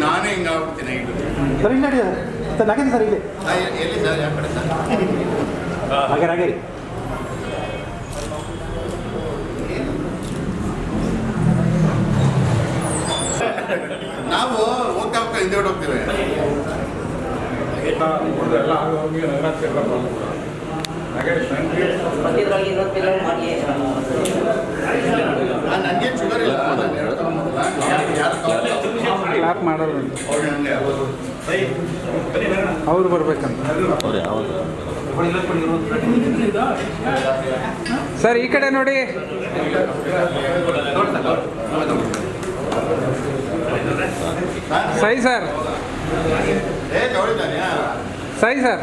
ನಾನೇ ಹಿಂಗೆ ಆಗ್ಬಿಡ್ತೀನಿ ಇದು ಸರ್ ಇಲ್ಲ ನಡಿ ಸರ್ ನಗದಿ ಸರ್ ಇಲ್ಲಿ. ಎಲ್ಲಿ ಸರ್? ಯಾವ ಕಡೆ ಸರ್? ಹಾಗೆ ಹಾಗೆ ರೀ ನಾವು ಹೋಗ್ತಾ ಹೋಗ್ತಾ ಹಿಂದೆ ಹೋಗ್ತೇವೆ. ಮಧ್ಯದ್ರೊಳಗೆ ಇನ್ನೊಂದು ಪಿಲ್ಲರ್ ಮಾಡಿ ಕ್ಲಾಪ್ ಮಾಡೋದು. ಅವ್ರು ಬರ್ಬೇಕಂತ. ಸರ್ ಈ ಕಡೆ ನೋಡಿ. ಸೈ ಸರ್. ಏ ತಗೊಳ್ಳಿದ್ದಾನೆ ಸೈ ಸರ್.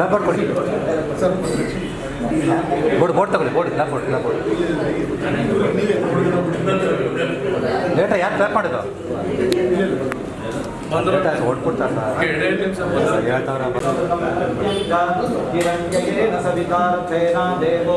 ರಬ್ಬರ್ ಕೊಡಿ ಬೋರ್ಡ್ ಬೋರ್ಡ್ ತಗೊಳ್ಳಿ ಬೋರ್ಡ್ ಇಲ್ಲ ಬೋರ್ಡ್ ಇಲ್ಲ ಬೋರ್ಡ್ ಡೇಟಾ ಯಾರು ಟ್ರ್ಯಾಪ್ ಮಾಡಿದ್ದು ಓಡ್ಬಿಡ್ತಾರ ಹೇಳ್ತಾವ್ರ ದೇವೋ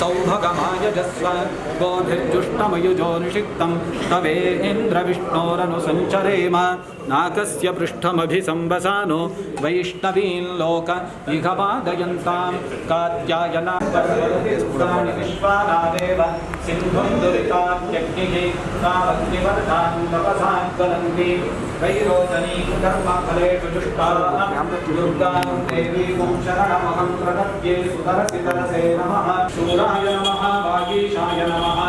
सौभगमायजस्व। गोभिर्जुष्टमयुजो निषिक्तं तवे इन्द्रविष्णोरनुसञ्चरेम। नाकस्य पृष्ठमभिसंवसानो। वैष्णवील्लोक इह वादयन्तां कात्यायना विश्वानादेव। सिन्धुं दुरितात्यग्निः तावग्निवर्धान् तपसां ज्वलन्ति वैरोचनीं कर्मफलेषु जुष्टानां दुर्गां देवीं शरणमहं प्रणद्ये सुतरसितरसे नमः शूराय नमः वागीशाय नमः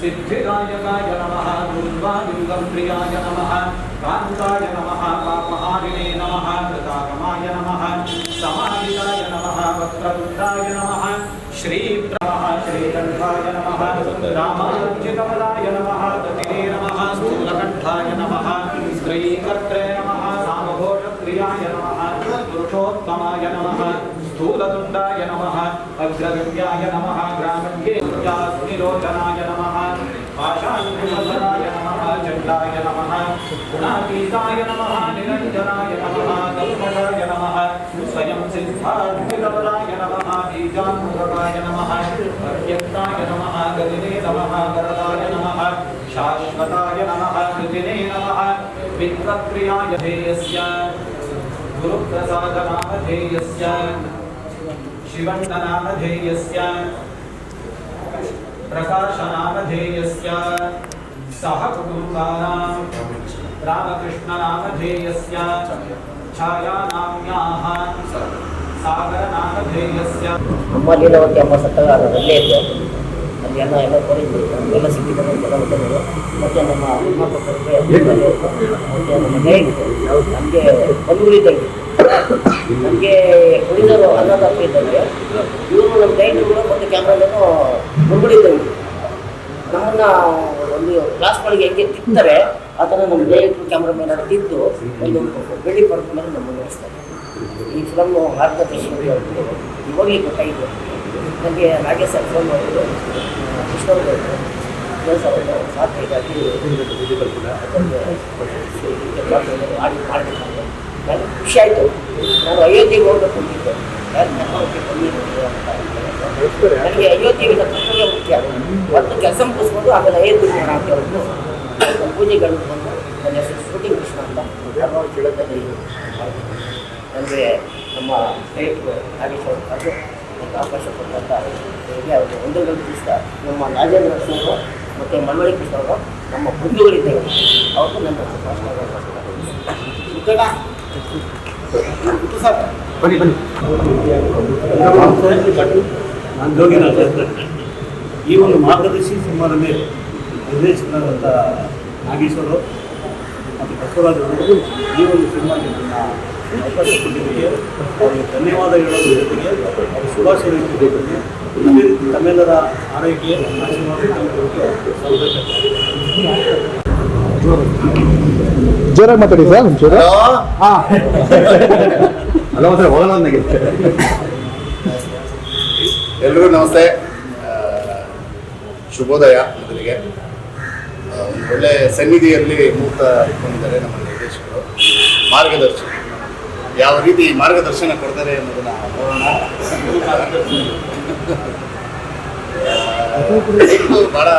सिद्धिदायकाय नमः दुर्वायुगप्रियाय नमः कान्ताय नमः पापहारिणे नमः कृतागमाय नमः समाहिताय नमः वक्रतुण्डाय नमः श्रीप्रमः श्रीकण्ठाय नमः। रामार्जितपदाय नमः। दतिने नमः। स्थूलकण्ठाय नमः। स्त्रीकर्त्रे नमः। सामघोषप्रियाय नमः। पुरुषोत्तमाय नमः। स्थूलतुण्डाय नमः। अग्रगम्याय नमः। ग्रामज्ञेयाग्निलोचनाय नमः। पाशाङ्कुशधराय नमः। चण्डाय नमः। गुणातीताय नमः। निरञ्जनाय नमः। कल्मषाय बीजान्मुखकाय नमः अव्यक्ताय नमः गदिने नमः वरदाय नमः, शाश्वताय नमः, कृतिने नमः विप्रक्रियाय ध्येयस्य गुरुप्रसादनामधेयस्य शिवण्णनामधेयस्य प्रकाशनामधेयस्य सह कुटुम्बानां रामकृष्णनामधेयस्य छायानाम्याः ನಮ್ಮಲ್ಲಿ ಒಂದು ಎಂಬತ್ತು ಸತ್ತಾಗ ಅಲ್ಲೇ ಇದೆ. ಅಲ್ಲಿ ಎಲ್ಲ ಎಲ್ಲ ಕೊರಿದ್ದು ಎಲ್ಲ ಸಿಕ್ಕಿದ್ದಾರೆ ಎಲ್ಲ ಹೋಟೆಲ್ಗಳು ಮತ್ತೆ ನಮ್ಮ ಮತ್ತು ನಮ್ಮ ನಮಗೆ ಒಂದು ನಮಗೆ ಕುಡಿದರು ಅನ್ನೋ ಇದ್ದಂಗೆ ಇವರು ನಮ್ಮ ಗೈಡ್ಗಳು ಮತ್ತು ಕ್ಯಾಮ್ರಾದನ್ನು ನಮ್ಮನ್ನು ಒಂದು ಕ್ಲಾಸ್ಗಳಿಗೆ ಹೆಂಗೆ ತಿಂತಾರೆ ಆ ಥರ ನಮ್ಮ ಡೈರೆಕ್ಟ್ರು ಕ್ಯಾಮ್ರಾ ಮೇಲೆ ತಿದ್ದು ಒಂದು ಬೆಳ್ಳಿ ಪಡೆದ ಮೇಲೆ ನಮ್ಮನ್ನು ನಡೆಸ್ತಾರೆ. ಈ ಫಿಲಮ್ ಮಾರ್ಗದರ್ಶಿ ಇವಾಗಲೇ ಗೊತ್ತಾಯಿತು. ನನಗೆ ನಾಗೇಶ್ ಸರ್ ಫೋನ್ ಮಾಡಿದ್ರು. ಹೀಗಾಗಿ ಅದೊಂದು ಆಡಿ ಮಾಡಬೇಕಂತ ನನಗೆ ಖುಷಿ ಆಯಿತು. ನಾನು ಅಯೋಧ್ಯೆಗೆ ಹೋಗಬೇಕು ಅಂತಿದ್ದೆ. ಯಾರು ಕರ್ಕೊಂಡೋಗಿ ಬಂದಿದ್ದೀನಿ ಅಂತ ನನಗೆ ಅಯೋಧ್ಯೆಗಿಂತ ಮುಖ್ಯ ಮುಖ್ಯ. ಒಂದು ಕೆಲಸ ಮುಗಿಸ್ಕೊಂಡು ಆಮೇಲೆ ಅಯೋಧ್ಯೆ ಅಂತ ಒಂದು ಪೂಜೆಗಳು ಬಂದು ನನ್ನ ಹೆಸರು ಶೂಟಿಂಗ್ ಕೃಷ್ಣ ಅಂತ. ಹಲವಾರು ನನಗೆ ನಮ್ಮ ಸ್ನೇಹಿತರು ನಾಗೇಶ್ವರ ಒಂದು ಅವಕಾಶ ಕೊಟ್ಟಂತ ಅವರಿಗೆ ಅವರು ಒಂದು ದಿವಸ ನಮ್ಮ ರಾಜೇಂದ್ರ ಸಿಂಗ್ ಮತ್ತು ಮಲ್ವಳಿ ಕೃಷ್ಣ ಅವರು ನಮ್ಮ ಬಂಧುಗಳಿದ್ದೇವೆ ಅವರು ನನ್ನ ಮುಖಂಡ ಸರ್ ಬನ್ನಿ. ಬನ್ನಿ. ನಾನು ಯೋಗಿನಾಥ ಈ ಒಂದು ಮಾರ್ಗದರ್ಶಿ ಸಿನಿಮಾದಲ್ಲಿ ನಿರ್ದೇಶಕರಾದಂಥ ನಾಗೇಶ್ವರು ಮತ್ತು ಬಸವರಾಜ್ ಅವರು ಈ ಒಂದು ಸಿನಿಮಾಗೆ ನನ್ನ ಅವಕಾಶ ಕೊಟ್ಟಿದ್ದಕ್ಕೆ ಅವರಿಗೆ ಧನ್ಯವಾದ ಹೇಳೋದ್ರ ಜೊತೆಗೆ ಅವರು ಶುಭಾಶಯ ರೀತಿ ತಮ್ಮೆಲ್ಲರ ಆರೈಕೆ ಆಶೀರ್ವಾದ ಜೋರಾಗಿ ಮಾತಾಡಿ ಸರ್ ಅಲ್ಲ ಹೋಗೋಣ ನನಗೆ ಎಲ್ರಿಗೂ ನಮಸ್ತೆ. ಶುಭೋದಯ ಮೊದಲಿಗೆ ಒಂದು ಒಳ್ಳೆ ಸನ್ನಿಧಿಯಲ್ಲಿ ಮೂರ್ತ ಇಟ್ಕೊಂಡಿದ್ದಾರೆ ನಮ್ಮ ನಿರ್ದೇಶಕರು ಮಾರ್ಗದರ್ಶಿ. ಯಾವ ರೀತಿ ಮಾರ್ಗದರ್ಶನ ಕೊಡ್ತಾರೆ ಅನ್ನೋದನ್ನ ನೋಡೋಣ. ಭಾಳ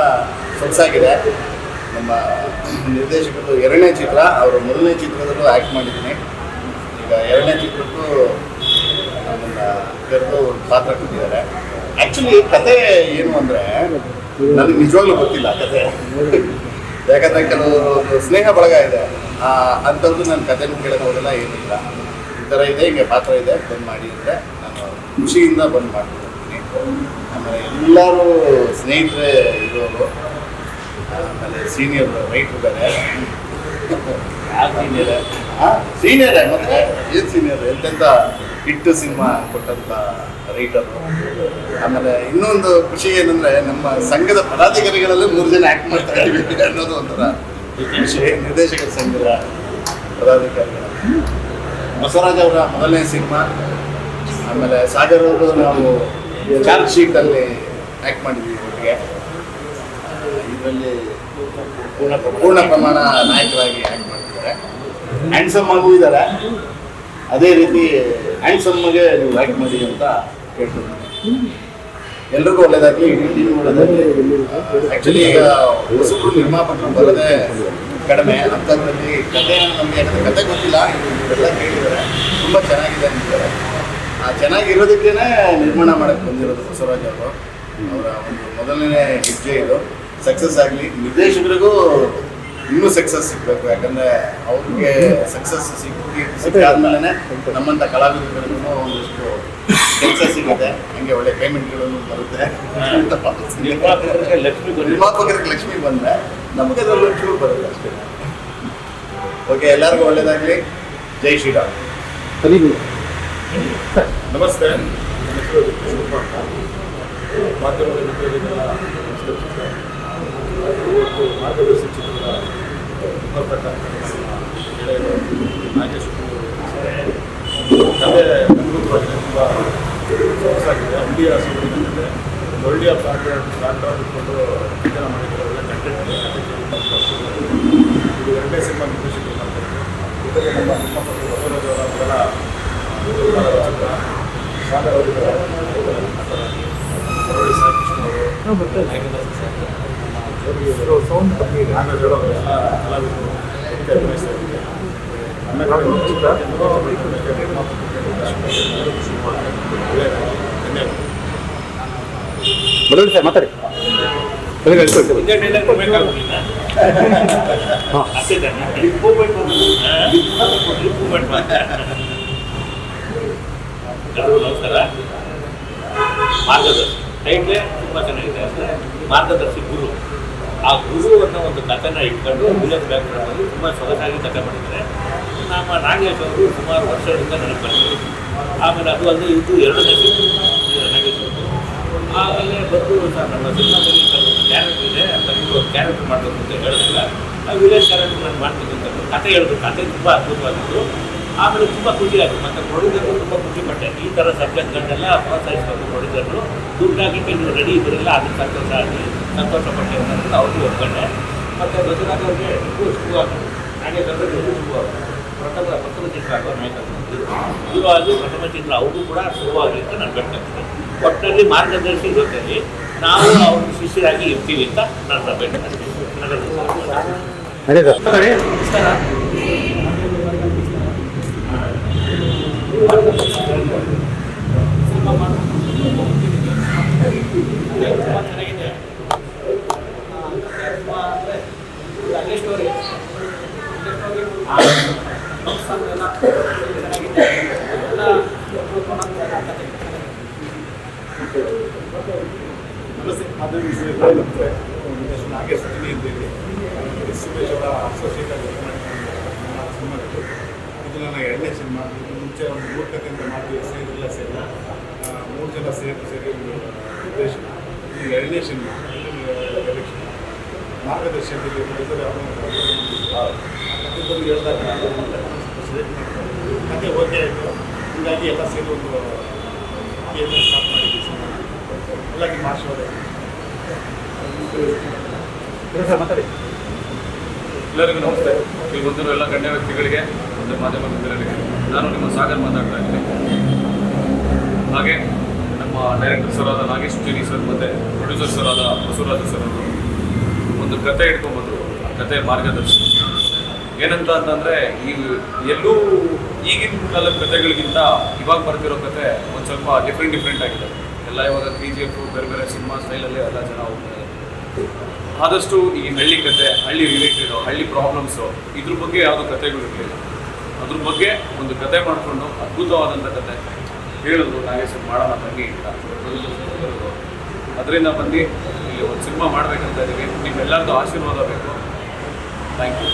ಸೊಗಸಾಗಿದೆ. ನಮ್ಮ ನಿರ್ದೇಶಕರು ಎರಡನೇ ಚಿತ್ರ, ಅವರು ಮೊದಲನೇ ಚಿತ್ರದಲ್ಲೂ ಆ್ಯಕ್ಟ್ ಮಾಡಿದ್ದೀನಿ. ಈಗ ಎರಡನೇ ಚಿತ್ರಕ್ಕೂ ನಮ್ಮನ್ನ ಕರೆದು ಪಾತ್ರ ಕೊಟ್ಟಿದ್ದಾರೆ. ಆ್ಯಕ್ಚುಲಿ ಕತೆ ಏನು ಅಂದರೆ, ನನಗೆ ನಿಜವಾಗ್ಲೂ ಗೊತ್ತಿಲ್ಲ ಕತೆ. ಯಾಕಂದರೆ ಕೆಲವರು ಸ್ನೇಹ ಬಳಗ ಇದೆ. ಅಂಥವ್ರದ್ದು ನನ್ನ ಕತೆನೂ ಕೇಳೋದು ಹೋಗಲ್ಲ ಏನಿಲ್ಲ. ಥರ ಇದೆ ಹಿಂಗೆ ಪಾತ್ರ ಇದೆ ಬಂದ್ ಮಾಡಿ ಅಂದರೆ ನಾನು ಖುಷಿಯಿಂದ ಬಂದ್ ಮಾಡ್ತೀನಿ ಆಮೇಲೆ ಎಲ್ಲರೂ ಸ್ನೇಹಿತರೆ ಇರೋರು ಆಮೇಲೆ ಸೀನಿಯರ್ ರೈಟ್ರು ಇದ್ದಾರೆ. ಸೀನಿಯರ್ ಮತ್ತೆ ಏನು ಸೀನಿಯರ್ ಎಂತೆಂಥ ಹಿಟ್ಟು ಸಿನಿಮಾ ಕೊಟ್ಟಂಥ ರೈಟರು ಆಮೇಲೆ ಇನ್ನೊಂದು ಖುಷಿ ಏನಂದರೆ ನಮ್ಮ ಸಂಘದ ಪದಾಧಿಕಾರಿಗಳಲ್ಲೂ ಮೂರು ಜನ ಆ್ಯಕ್ಟ್ ಮಾಡ್ತಾ ಇದ್ದೀವಿ ಅನ್ನೋದು ಒಂಥರ ಖುಷಿ. ನಿರ್ದೇಶಕರ ಸಂಘದ ಪದಾಧಿಕಾರಿಗಳು. ಬಸವರಾಜ್ ಅವರ ಮೊದಲನೇ ಸಿನಿಮಾ ಆಮೇಲೆ ಸಾಗರ್ ಅವರು ನಾವು ಚಾರ್ಜ್ ಶೀಟಲ್ಲಿ ಆ್ಯಕ್ಟ್ ಮಾಡಿದ್ವಿ ಒಟ್ಟಿಗೆ. ಇದರಲ್ಲಿ ಪೂರ್ಣ ಪೂರ್ಣ ಪ್ರಮಾಣ ನಾಯಕರಾಗಿ ಆ್ಯಕ್ಟ್ ಮಾಡ್ತಿದ್ದಾರೆ. ಹ್ಯಾಂಡ್ಸಮ್ ಆಗೂ ಇದ್ದಾರೆ. ಅದೇ ರೀತಿ ಹ್ಯಾಂಡ್ಸಮ್ಗೆ ನೀವು ಆ್ಯಕ್ಟ್ ಮಾಡಿ ಅಂತ ಕೇಳ್ತೀನಿ ಎಲ್ರಿಗೂ ಒಳ್ಳೇದಾಗಲಿ. ಒಳ್ಳೇದಾಗಲಿ ಆ್ಯಕ್ಚುಲಿ ಈಗ ಹೊಸಬ್ರು ನಿರ್ಮಾಪಕರು ಬರೋದೇ ಕಡಿಮೆ ಅಂಥದ್ರಲ್ಲಿ ಕತೆ ನಮಗೆ ಕತೆ ಗೊತ್ತಿಲ್ಲ. ಎಲ್ಲ ಕೇಳಿದ್ದಾರೆ. ತುಂಬ ಚೆನ್ನಾಗಿದೆ ಅಂತಿದ್ದಾರೆ. ಆ ಚೆನ್ನಾಗಿರೋದಕ್ಕೇನೆ ನಿರ್ಮಾಣ ಮಾಡಕ್ಕೆ ಬಂದಿರೋದು ಬಸವರಾಜ್ ಅವರು. ಅವರ ಒಂದು ಮೊದಲನೇ ಹೆಜ್ಜೆ ಇದು. ಸಕ್ಸಸ್ ಆಗಲಿ. ನಿರ್ದೇಶಕರಿಗೂ ಇನ್ನೂ ಸಕ್ಸಸ್ ಸಿಗಬೇಕು. ಯಾಕಂದ್ರೆ ಅವ್ರಿಗೆ ಸಕ್ಸಸ್ ಸಿಕ್ಕಿ ಸಿಕ್ಕಾದ್ಮೇಲೆ ನಮ್ಮಂಥ ಕಲಾವಿದರಿಗೂ ಒಂದಷ್ಟು ಕೆಲಸ ಸಿಗುತ್ತೆ. ಹಂಗೆ ಒಳ್ಳೆ ಪೇಮೆಂಟ್ಗಳನ್ನು ಬರುತ್ತೆ. ನಿರ್ಮಾಪಕರಿಗೆ ಲಕ್ಷ್ಮಿ ಬಂದ್ರೆ ನಮಗೆ ಅದರಲ್ಲಿ ಚೂರು ಬರುತ್ತೆ ಅಷ್ಟೇ. ಓಕೆ ಎಲ್ಲರಿಗೂ ಒಳ್ಳೇದಾಗಲಿ. ಜೈ ಶ್ರೀರಾಮ್. ನಮಸ್ತೆ. ನನ್ನ ಹೆಸರು ಅಂತ. ಮಾಧ್ಯಮದ ಮಿತ್ರರಿಗೆಲ್ಲ ನಮಸ್ಕರಿಸುತ್ತೆ. ಇವತ್ತು ಮಾರ್ಗದರ್ಶಿ ಚಿತ್ರದ ನಾಗೇಶ್ ಕತೆ ಅದ್ಭುತವಾಗಿದೆ ತುಂಬ ಸೊಗಸಾಗಿದೆ ಒಳ್ಳೆಯ ಬ್ಯಾಕ್ಗ್ರೌಂಡ್ ಬ್ಯಾಕ್ಗ್ರೌಂಡ್ ಇಟ್ಕೊಂಡು ಜನ ಮಾಡಿದ್ದಾರೆ ಒಳ್ಳೆ ಕಂಟೆಂಟ್ ಇದು ಎರಡನೇ ಸಿನಿಮಾ ನಿರ್ದೇಶಕರು ಮಾಡ್ತಾರೆ ನಮ್ಮ ಅವರ ಚಿತ್ರ ಅವರು ಸೌಂಡ್ ಕಮ್ಮಿ ಇದೆ ಸರ್ ಮಾತಾಡಿ ಮಾರ್ಗದರ್ಶಿ. ಟೈಟ್ಲೇ ತುಂಬ ಚೆನ್ನಾಗಿದೆ. ಅಂದರೆ ಮಾರ್ಗದರ್ಶಿ ಗುರು. ಆ ಗುರು ಅನ್ನೋ ಒಂದು ಕಥೆನ ಇಟ್ಕೊಂಡು ವಿಲೇಜ್ ಬ್ಯಾಕ್ಗ್ರೌಂಡಲ್ಲಿ ತುಂಬ ಸೊಗಸಾಗಿ ಕಥೆ ಮಾಡಿದ್ದಾರೆ. ನಮ್ಮ ನಾಗೇಶ್ ಅವರು ಸುಮಾರು ವರ್ಷಗಳಿಂದ ನನಗೆ ಬಂದಿದ್ರು ಆಮೇಲೆ ಅದು ಅಲ್ಲದೆ ಇದು ಎರಡನೇ ನಾಗೇಶ್ ಅವರು. ಆಮೇಲೆ ಬಂದು ಸರ್, ನಮ್ಮ ಸಿನಿಮಾದಲ್ಲಿ ಕೆಲವೊಂದು ಕ್ಯಾರೆಕ್ಟರ್ ಇದೆ ಅಂತ ಒಂದು ಕ್ಯಾರೆಕ್ಟರ್ ಮಾಡಬೇಕು ಅಂತ ಹೇಳಿದಾಗ ಆ ವಿಲೇಜ್ ಕ್ಯಾರೆಕ್ಟರ್ ನಾನು ಮಾಡ್ತೀನಿ ಅಂತ. ಕತೆ ಹೇಳಿದ್ರು ಕತೆ ತುಂಬ ಅದ್ಭುತವಾಗಿತ್ತು. ಆಮೇಲೆ ತುಂಬ ಖುಷಿ ಆಯಿತು. ಮತ್ತು ಪ್ರೊಡ್ಯೂಸರ್ಗಳು ತುಂಬ ಖುಷಿ ಪಟ್ಟೆ. ಈ ಥರ ಸಬ್ಜೆಕ್ಟ್ಗಳನ್ನೆಲ್ಲ ಪ್ರೋತ್ಸಾಹಿಸಬೇಕು ಪ್ರೊಡ್ಯೂಸರ್ಗಳು ದುಡ್ಡಾಗಲಿಕ್ಕೆ ನೀವು ರೆಡಿ ಇದ್ರಲ್ಲ ಅದಕ್ಕೆ ಸಂತೋಷ ಆಗಲಿ. ಸಂತೋಷ ಪಟ್ಟೆ ಅಂತ ಅವ್ರಿಗೂ ಒಪ್ಕೊಂಡೆ. ಮತ್ತು ಬಸವರಾಜ್ ಅವ್ರಿಗೆ ಇದು ಶುರುವಾಯಿತು ಹಾಗೆ ಅವ್ರಿಗೆ ಇದು ಶುರುವಾಯಿತು ಪ್ರಥಮ ಪ್ರಥಮ ಚಿತ್ರ ಆಗುವ ನಾಯಕರು ಇವಾಗ ಪ್ರಥಮ ಚಿತ್ರ ಅವರು ಕೂಡ ಶುರುವಾಗಲಿ ಅಂತ ನಾನು ಬೇಡ್ಕೊಳ್ತೀನಿ ಒಟ್ಟಿನಲ್ಲಿ ಮಾರ್ಗದರ್ಶಿ ಜೊತೆಯಲ್ಲಿ ನಾವು ಅವ್ರ ಶಿಷ್ಯರಾಗಿ ಇರ್ತೀವಿ ಅಂತ ನಾನು ಬೇಡ್ಕೊಳ್ತೀನಿ ಅದೇ ಸರ್ ತುಂಬ ಚೆನ್ನಾಗಿದೆ ತುಂಬ ಅಂದರೆ ಅಲ್ಲೇ ಸ್ಟೋರಿ ಚೆನ್ನಾಗಿದೆ ಎಲ್ಲ ನಮಸ್ತೆ ಅದು ನಮಸ್ತೆ ನಾಗೇಶ್ ಸಚಿನಿ ಅಂತೇಳಿ ಎಸ್ ಸುರೇಶ್ ಅವರ ಅಸೋಸಿಯೇಟ್ ಆಗಿ ವರ್ಕ್ ಮಾಡ್ಕೊಂಡು ನಮ್ಮ ಸಿನಿಮಾಗಳು ಇದು ನನ್ನ ಎರಡನೇ ಸಿನಿಮಾ ಇದು ಮುಂಚೆ ಒಂದು ಮೂರು ಕಥೆಯಿಂದ ಸೇರಿಲ್ಲ. ಸೇರಿ ಆ, ಮೂರು ಜನ ಸೇರಿ ಸೇರಿ ಒಂದು ಉದ್ದೇಶ. ಎರಡನೇ ಸಿನಿಮಾ ಎಲೆಕ್ಷನ್ ಮಾರ್ಗದರ್ಶನದಲ್ಲಿ ಬಂದು ಹೇಳಿದಾಗ ಸೆಲೆಕ್ಟ್ ಮಾಡ್ಕೊಂಡು ಕಥೆ ಓಕೆ ಆಯಿತು. ಹೀಗಾಗಿ ಎಲ್ಲ ಸೇರಿ ಒಂದು ಏನು ಸ್ಟಾರ್ಟ್ ಮಾಡಿದ್ವಿ. ಸಿನಿಮಾ ಎಲ್ಲಾಗಿ ಮಾರ್ಚ್ ಎಲ್ಲರಿಗೂ ನಮಸ್ತೆ. ಇಲ್ಲಿ ಬಂದಿರೋ ಎಲ್ಲ ಗಣ್ಯ ವ್ಯಕ್ತಿಗಳಿಗೆ ಮತ್ತು ಮಾಧ್ಯಮ ಮಿತ್ರರಿಗೆ ನಾನು ನಿಮ್ಮ ಸಾಗರ್ ಮಾತಾಡ್ತಾ ಇದ್ದೀನಿ. ಹಾಗೆ ನಮ್ಮ ಡೈರೆಕ್ಟರ್ ಸರ್ ಆದ ನಾಗೇಶ್ ಚೇರಿ ಸರ್ ಮತ್ತು ಪ್ರೊಡ್ಯೂಸರ್ ಸರ್ ಆದ ಬಸವರಾಜ ಸರ್ ಅವರು ಒಂದು ಕತೆ ಇಟ್ಕೊಂಬಂದರು ಆ ಕತೆ ಮಾರ್ಗದರ್ಶಿ ಏನಂತ ಅಂತಂದರೆ ಈ ಎಲ್ಲೂ ಈಗಿನ ಕಾಲದ ಕತೆಗಳಿಗಿಂತ ಇವಾಗ ಬರ್ತಿರೋ ಕತೆ ಒಂದು ಸ್ವಲ್ಪ ಡಿಫ್ರೆಂಟ್ ಡಿಫ್ರೆಂಟ್ ಆಗಿದೆ. ಎಲ್ಲ ಇವಾಗ ಕೆ ಜಿ ಎಫ್ ಬೇರೆ ಬೇರೆ ಸಿನಿಮಾ ಸ್ಟೈಲಲ್ಲಿ ಎಲ್ಲ ಜನ ಹೋಗ್ತಾರೆ ಆದಷ್ಟು ಈ ಹಳ್ಳಿ ಕತೆ, ಹಳ್ಳಿ ರಿಲೇಟೆಡು ಹಳ್ಳಿ ಪ್ರಾಬ್ಲಮ್ಸು ಇದ್ರ ಬಗ್ಗೆ ಯಾವುದೋ ಕತೆಗಳು ಇರಲಿಲ್ಲ ಅದ್ರ ಬಗ್ಗೆ ಒಂದು ಕತೆ ಮಾಡಿಕೊಂಡು ಅದ್ಭುತವಾದಂಥ ಕತೆ ಹೇಳಿದ್ರು ನಾಗೇಶ್ ಮಾಡೋಣ, ಬನ್ನಿ ಅಂತ. ಅದರಿಂದ ಬಂದು ಇಲ್ಲಿ ಒಂದು ಸಿನಿಮಾ ಮಾಡಬೇಕಂತ ಇದ್ದೀವಿ. ನಿಮ್ಮೆಲ್ಲರದ್ದು ಆಶೀರ್ವಾದ ಬೇಕು. Thank you